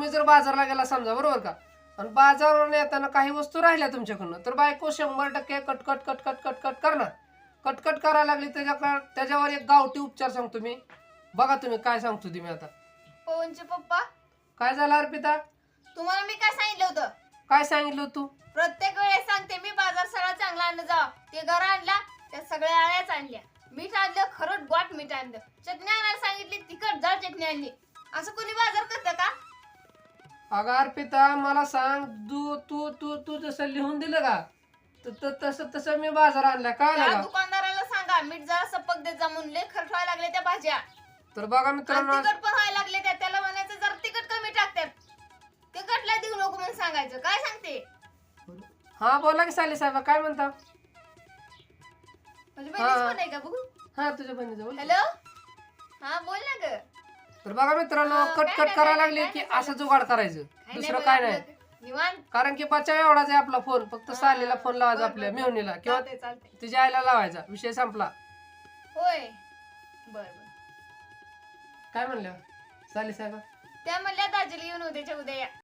तुम्ही जर बाजारला गेला समजा बरोबर का? आणि बाजारवरून येताना काही वस्तू राहिल्या तुमच्याकडनं तर बायको शंभर टक्के कटकट कटकट कटकट करणार. कटकट करायला लागली त्याच्या त्याच्यावर एक गावठी उपचार सांगतो मी. बघा तुम्ही काय सांगतो तुम्ही आता. पवनचे पप्पा? काय झालं अर्पिता? तुम्हाला मी काय सांगितलं होतं? काय सांगितलं तू? प्रत्येक वेळेस सांगते मी बाजार सगळा चांगला आणलं जा ते घर आणला त्या सगळ्या आळ्याच आणल्या. मीठ आणलं खरंच गोट मीठ आणलं. चटणी आणायला सांगितली तिखट जाड चटणी आणली. असं कोणी अगं अर्पिता मला सांग तू तू तू तू जसं लिहून दिलं का त- त- तसं तसं मी बाजार आणला त्या का दुकानदाराला सांगा मीठ जरा सपक देत जा म्हणून लय लागले त्या भाज्या. तर बघा आणि मित्रांनो तिखट पण व्हायला लागले त्या त्याला म्हणायचं जरा तिखट कमी टाकतात. तिखटला देऊ नको म्हणून सांगायचं काय सांगते? हा बोला की साली साहेब काय म्हणता? म्हणजे बहिणीच हा. पण आहे का बघू? हा तुझ्या बहिणीचं बोल हॅलो? हा बोल ना ग. तर बघा मित्रांनो कटकट नाही, करायला लागले की असं जुगाड करायचं. दुसरं काय नाही. निवांत. कारण की बचाव एवढाच आहे आपला फोन फक्त सालीला फोन लावायचा आपल्या बरं. मेहुणीला किंवा तिच्या आईला लावायचा. विषय संपला. होय. बर बर. काय म्हणल्या साली साहेब? त्या म्हणल्या दार्जिलिंग येऊन उद्याच्या उद्या या.